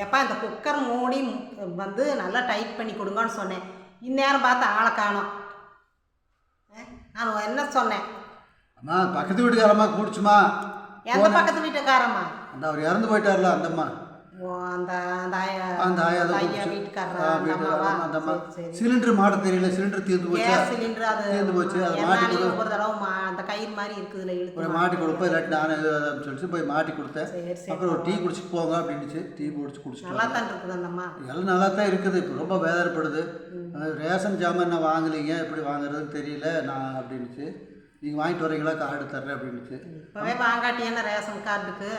ஏப்பா இந்த குக்கர் மூடி வந்து நல்லா டைட் பண்ணி கொடுங்கன்னு சொன்னேன். இந்நேரம் பார்த்து ஆளை காணோம். நான் என்ன சொன்னேன்? அம்மா பக்கத்து வீட்டுக்காரம்மா கூடிச்சுமா எந்த பக்கத்து வீட்டுக்காரம்மா? அந்த அவர் இறந்து போயிட்டார்ல அந்த அம்மா. ஓ அந்த அந்த ஐயா. வீட்டுக்காரர். சிலிண்டர் மாட்ட தெரியல சிலிண்டர் தீர்ந்து போச்சா? சிலிண்டர் அது தீர்ந்து போச்சு அதை மாட்டி ஒவ்வொரு தடவை அந்த கயிறு மாதிரி இருக்குதுல ஒரு இழுத்து மாட்டி கொடுப்பேன் இல்லாட்டி நானே அப்படின்னு சொல்லிட்டு போய் மாட்டி கொடுத்தேன். அப்புறம் ஒரு டீ குடிச்சிட்டு போங்க அப்படின்னுச்சு. டீ குடிச்சு குடிச்சிட்டு நல்லா தான் இருக்குது அந்த அம்மா. எல்லாம் நல்லா தான் இருக்குது. இப்போ ரொம்ப வேதனைப்படுது. ரேஷன் ஜாமான் நான் வாங்கலைங்க? எப்படி வாங்குறதுன்னு தெரியல நான் அப்படின்னுச்சு. நீங்கள் வாங்கிட்டு வரீங்களா கார்டு தர்றேன் அப்படின்னுச்சு. இப்போவே வாங்காட்டி என்ன ரேஷன் கார்டுக்கு.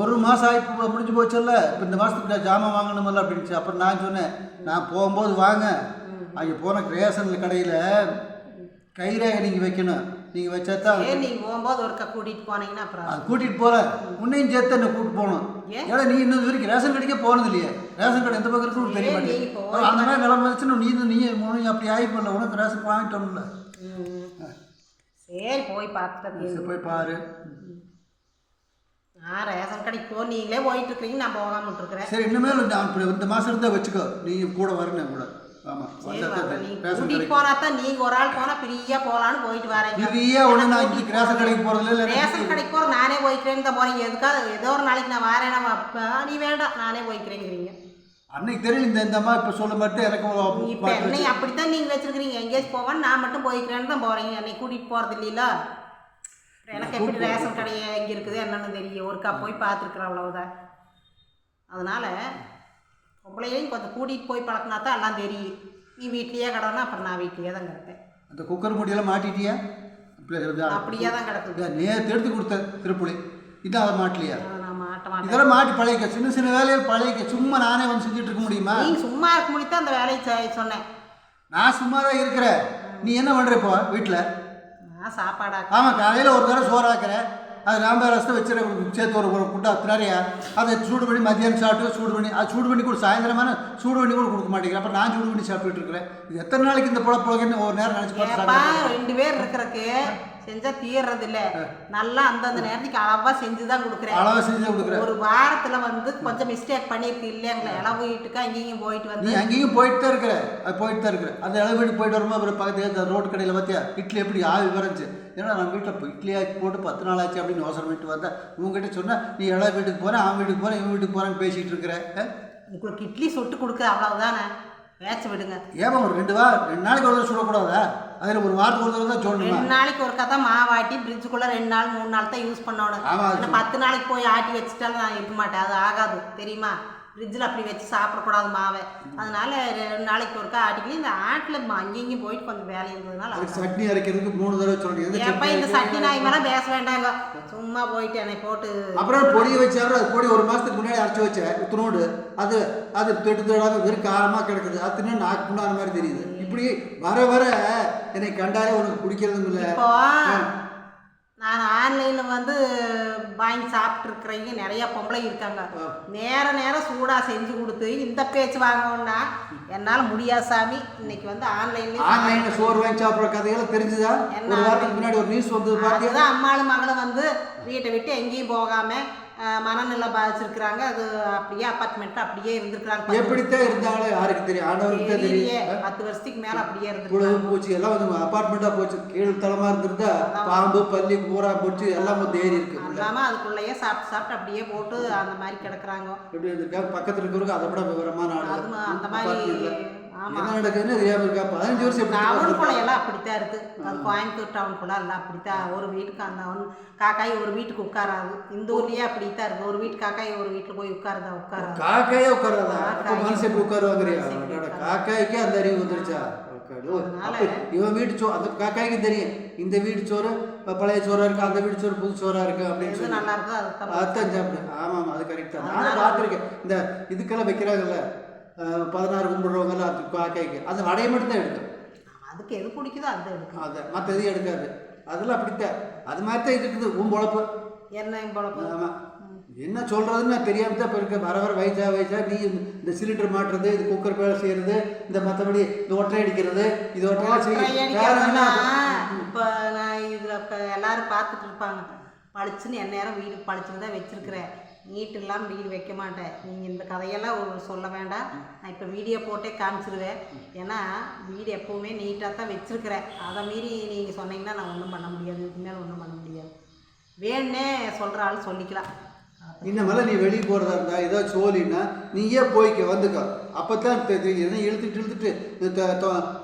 ஒரு மாதம் ஆகி முடிஞ்சு போச்சுல்ல? இப்போ இந்த மாதத்துக்கு ஜாமான் வாங்கணுமில்ல அப்படின்னுச்சு. அப்புறம் நான் சொன்னேன் நான் போகும்போது வாங்க. அங்கே போன ரேஷன் கடையில் கைரேகை நீங்கள் வைக்கணும். நீங்கள் வச்சா தான் நீங்கள் போகும்போது ஒருக்கா கூட்டிகிட்டு போனீங்கன்னா அப்புறம்? அது கூட்டிகிட்டு போகிறேன் உன்னையும் சேர்த்து என்ன கூட்டிட்டு போகணும். ஏன்? ஏன்னா நீ இன்னும் வரைக்கும் ரேஷன் கடைக்கே போனது இல்லையே ரேஷன் கடை எந்த பக்கம் இருக்குன்னு தெரிய மாட்டேங்குது. அந்த மாதிரி நிலைமை வந்துச்சுன்னா நீ நீ அப்படி ஆகிப்போம்ல. உனக்கு ரேஷன் வாங்கிட்டோம்ல. சரி போய் பார்த்துட்டு போய் பாரு. நான் ரேஷன் கடைக்கு போ நீங்களே போயிட்டு இருக்கீங்க நான் போகாம இருக்கிறேன் சரி இனிமேல் இந்த மாதம் இருந்தால் வச்சுக்கோ. நீ கூட வரணும் கூட. நீங்க ஒரு ஆள் போனா ஃப்ரீயா போலான்னு போயிட்டு இன்னைக்கு ரேஷன் கடைக்கு இல்லை ரேஷன் கடைக்கு போற நானே போய்க்கிறேன்னு தான் போறீங்க எதுக்காக ஏதோ ஒரு நாளைக்கு நான் வரேன் நீ வேண்டாம் நானே போய்க்கிறேங்கிறீங்க. அன்னைக்கு தெரியல இந்த இந்த அம்மா இப்போ சொல்ல மட்டும் எனக்கு இப்ப என்னை அப்படித்தான் நீங்க வச்சிருக்கிறீங்க. எங்கேயாச்சும் போவேன் நான் மட்டும் போய்க்கிறேன்னு தான் போறீங்க என்னை கூட்டிட்டு போறது இல்லையில? எனக்கு எப்படி ரேஷன் கடை எங்க இருக்குது? என்னன்னு தெரியும் ஒருக்கா போய் பார்த்துருக்குறேன் அவ்வளவுதான். அதனால பொம்பளையையும் கொஞ்சம் கூட்டிட்டு போய் பழக்கினா தான் எல்லாம் தெரியும். நீ வீட்லயே கிடனா அப்புறம் நான் வீட்லயே தான் கிடப்பேன். அந்த குக்கர் முடியெல்லாம் மாட்டிட்டியா? அப்படியே தான் கிடக்குது. நேற்று எடுத்து கொடுத்த திருப்புளி. இதான் அதை மாட்டலையா? அதை நான் மாட்ட மாட்டேன் இதெல்லாம் மாட்டி பழகிக்க சின்ன சின்ன வேலைகள் பழகிக்க சும்மா நானே வந்து செஞ்சுட்டு இருக்க முடியுமா? நீங்க சும்மா இருக்க முடியும் அந்த வேலையை சொன்னேன். நான் சும்மா தான் இருக்கிறேன். நீ என்ன பண்ணுற இப்போ வீட்டில் நான் சாப்பாடா ஆமாம் காலையில் ஒரு தடவை சோறாக்குற அது ராம்பா ரசத்தை வச்சுரு சேர்த்து ஒரு குட்டா நிறையா அதை சூடு பண்ணி மத்தியானம் சாப்பிட்டு சூடு பண்ணி அது சூடு பண்ணி கூட. சாயந்தரமான சூடு பண்ணி கூட கொடுக்க மாட்டேங்கிறேன். அப்புறம் நான் சூடு பண்ணி சாப்பிட்டுட்டு இருக்கிறேன். இது எத்தனை நாளைக்கு இந்த புழ புழகன்னு ஒரு நேரம் நினச்சி பார்த்து ரெண்டு பேர் இருக்கிறக்கு செஞ்சா தீர்றது இல்ல நல்லா அந்தந்த நேரத்துக்கு அளவா செஞ்சு தான் கொடுக்குறேன். அளவாக செஞ்சு கொடுக்குறேன். ஒரு வாரத்துல வந்து கொஞ்சம் மிஸ்டேக் பண்ணிருக்கு இல்லைங்களா இளவு வீட்டுக்கு அங்கேயும் போயிட்டு நீ வந்து அங்கேயும் போயிட்டு தான் இருக்கிற. அது போயிட்டு தான் இருக்கிற. அந்த இளவு வீட்டுக்கு போயிட்டு வரும்போது அப்புறம் பக்கத்துல ரோட்டு கடையில் பார்த்தியா இட்லி எப்படி ஆவி வரைஞ்சி ஏன்னா நம்ம வீட்டில் இட்லி ஆக்கி போட்டு பத்து நாள் ஆச்சு அப்படின்னு யோசனை பண்ணிட்டு வந்தேன் உங்ககிட்ட சொன்னால் நீ இளவு வீட்டுக்கு போகிறேன் அவன் வீட்டுக்கு போகிறேன் இவன் வீட்டுக்கு போகிறேன்னு பேசிகிட்டு இருக்கிற? உங்களுக்கு இட்லி சுட்டு கொடுக்குற அவ்வளவுதானே? பேச்ச விடுங்க. ஏன் ஒரு ரெண்டு வா ரெண்டு நாளைக்கு ஒரு சுடக்கூடாதா? அதில் ஒரு வாரத்துக்கு ஒரு தடவை தான் சொல்லணுமா ரெண்டு நாளைக்கு ஒரு கதை மாவாட்டி ஃப்ரிட்ஜுக்குள்ள ரெண்டு நாள் மூணு நாள் தான் யூஸ் பண்ணணும். பத்து நாளைக்கு போய் ஆட்டி வச்சுட்டாலும் நான் இருக்க மாட்டேன். அது ஆகாது. தெரியுமா? ஃப்ரிட்ஜில் அப்படி வச்சு சாப்பிடக்கூடாது மாவை. அதனால ரெண்டு நாளைக்கு ஒருக்கா ஆட்டிக்கல இந்த ஆட்டில் அங்கேயும் போயிட்டு கொஞ்சம் வேலை இருந்ததுனால சட்னி அரைக்கிறதுக்கு மூணு தடவை ஏப்பா சட்னி இந்த சட்டி நாய் மேலே பேச வேண்டாங்க. சும்மா போயிட்டு என்னை போட்டு அப்புறம் பொடியை வச்சாரு அது பொடி ஒரு மாதத்துக்கு முன்னாடி அரைச்சி வச்சேன் இத்தனோடு அது அது தொட்டு தொடாத வெறும் காரமாக கிடக்குது. அது தின்னு நாக்கு புண்ணான மாதிரி தெரியுது. இப்படி வர வர என்னை கண்டாலே உனக்கு பிடிக்கிறதும் இல்லை. நான் ஆன்லைனில் வந்து வாங்கி சாப்பிட்ருக்குறவங்க நிறைய பொம்பளை இருக்காங்க. நேர நேரம் சூடாக செஞ்சு கொடுத்து இந்த பேச்சு வாங்கணும்னா என்னால் முடியாது சாமி. இன்னைக்கு வந்து ஆன்லைன்லேயே ஆன்லைனில் சோறு வாங்கி சாப்பிட்ற கதையெல்லாம் தெரிஞ்சுதா? என்ன ஒரு வாரத்துக்கு முன்னாடி ஒரு நியூஸ் வந்தது பார்த்தியா அதுதான் அம்மாளும் மகளும் வந்து வீட்டை விட்டு எங்கேயும் போகாம அஹ், மனநிலை பாதிச்சிருக்கிறாங்க. அது அப்படியே அப்பார்ட்மெண்ட்ல அப்படியே இருந்திருக்கிறாங்க. எப்படித்தான் இருந்தாலும் யாருக்கு தெரியும்? தெரியலையே. தெரியும். பத்து வருஷத்துக்கு மேல அப்படியே இருந்திருக்காங்க பூச்சி. எல்லாம் வந்து அப்பார்ட்மெண்ட்டாக போச்சு. கீழ் தளமாக இருந்திருந்தா பாம்பு பல்லி பூரா போச்சு. எல்லாம் வந்து ஏறி இருக்கு. இல்லாம அதுக்குள்ளேயே சாப்பிட்டு சாப்பிட்டு அப்படியே போட்டு அந்த மாதிரி கிடக்குறாங்க. எப்படி பக்கத்தில் இருக்கிறவங்க அதை விட விவரமான அந்த மாதிரி என்ன நடக்குதுன்னு தெரியாம இருக்கா? பதினஞ்சு வருஷம் டவுனுக்குள்ள எல்லாம் அப்படித்தான் இருக்கு. அது கோயம்புத்தூர் டவுனுக்குள்ள எல்லாம் அப்படித்தான். ஒரு வீட்டுக்கு அந்த ஒன் காக்காய் ஒரு வீட்டுக்கு உட்காராது. இந்த ஊர்லயே அப்படித்தான் இருக்கு. ஒரு வீட்டு காக்காய் ஒரு வீட்டுல போய் உட்காருதா உட்காராது. காக்காயே உட்காராதா. மனசு எப்படி அடடா, காக்காய்க்கே அந்த அறிவு வந்துருச்சா? உட்காரு. இவன் வீட்டு சோ அந்த காக்காய்க்கு தெரியும். இந்த வீடு சோறு பழைய சோறா இருக்கு? அந்த வீடு சோறு புது சோறா இருக்கு? அப்படின்னு சொல்லி. அதான் சாப்பிடு. ஆமா ஆமா அது கரெக்ட் நானும் பார்த்துருக்கேன். இந்த இதுக்கெல்லாம் வைக்கிறாங்கல்ல? பதினாறு கும்பிடுறவங்கலாம் அது காக்காய்க்கு அந்த வடையை மட்டும் தான் எடுக்கும் அதுக்கு எது பிடிக்குதோ அது எடுக்கும் அதை மற்ற எதையும் எடுக்காது அதெல்லாம் அப்படித்தான் அது மாதிரி தான் இருக்குது உன் பொழப்பு என்ன பொழப்பு ஆமா என்ன சொல்றதுன்னு நான் தெரியாம தான் இப்போ இருக்க வர வர வயசா வயசா நீ இந்த சிலிண்டர் மாட்டுறது இது குக்கர் வேலை செய்யறது இந்த மற்றபடி இந்த ஒற்றை அடிக்கிறது இது ஒற்றை செய்ய வேற என்ன? இப்போ நான் இதில் இப்போ எல்லாரும் பார்த்துட்டு இருப்பாங்க பளிச்சுன்னு என் நேரம் வீடு பளிச்சுன்னு தான் வச்சிருக்கிறேன் நீட்டெல்லாம் இல்லாமல் வீடு வைக்க மாட்டேன். நீங்கள் இந்த கதையெல்லாம் ஒரு சொல்ல வேண்டாம். நான் இப்போ வீடியோ போட்டே காமிச்சிருவேன். ஏன்னா வீடு எப்போவுமே நீட்டாக தான் வச்சுருக்கிறேன். அதை மீறி நீங்கள் சொன்னீங்கன்னா நான் ஒன்றும் பண்ண முடியாது. இதுக்கு மேலே ஒன்றும் பண்ண முடியாது. வேணே சொல்கிற ஆள் சொல்லிக்கலாம். இன்னமேல நீ வெளியே போகிறதா இருந்தால் ஏதோ சோழின்னா நீயே போய்க்க வந்துக்கோ. அப்போ தான் தெரியும் என்ன இழுத்துட்டு இழுத்துட்டு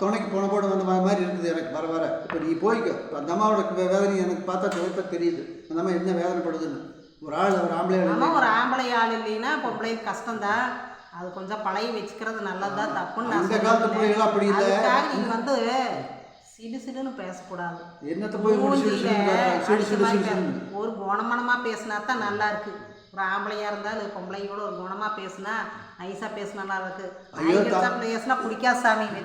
துணைக்கு போன போட வந்த மாதிரி இருக்குது எனக்கு வர வர. இப்போ நீ போய்க்கோ. அந்த அம்மாவோட வேதனை எனக்கு பார்த்தா துவைப்பா தெரியுது. அந்த அம்மா என்ன வேதனைப்படுதுன்னு. ஒரு ஆள் ஒரு ஆம்பளை ஆள் நம்ம ஒரு ஆம்பளை ஆள் இல்லைன்னா பொம்பளைக்கு கஷ்டம்தான் அது கொஞ்சம் பழகி வச்சுக்கிறது நல்லதுதான் தப்புன்னு அந்த காலத்து. பிள்ளைகள் அப்படி இல்லை. அதுக்காக நீங்க வந்து சிடு சிடுன்னு பேசக்கூடாது. என்னத்தை போய். ஒரு குணமனமா பேசினா தான் நல்லா இருக்கு. ஒரு ஆம்பளையா இருந்தாலும் பொம்பளைங்க கூட ஒரு குணமா பேசினா நைஸா பேசினா நல்லா இருக்கு. பேசினா பிடிக்காது சாமி.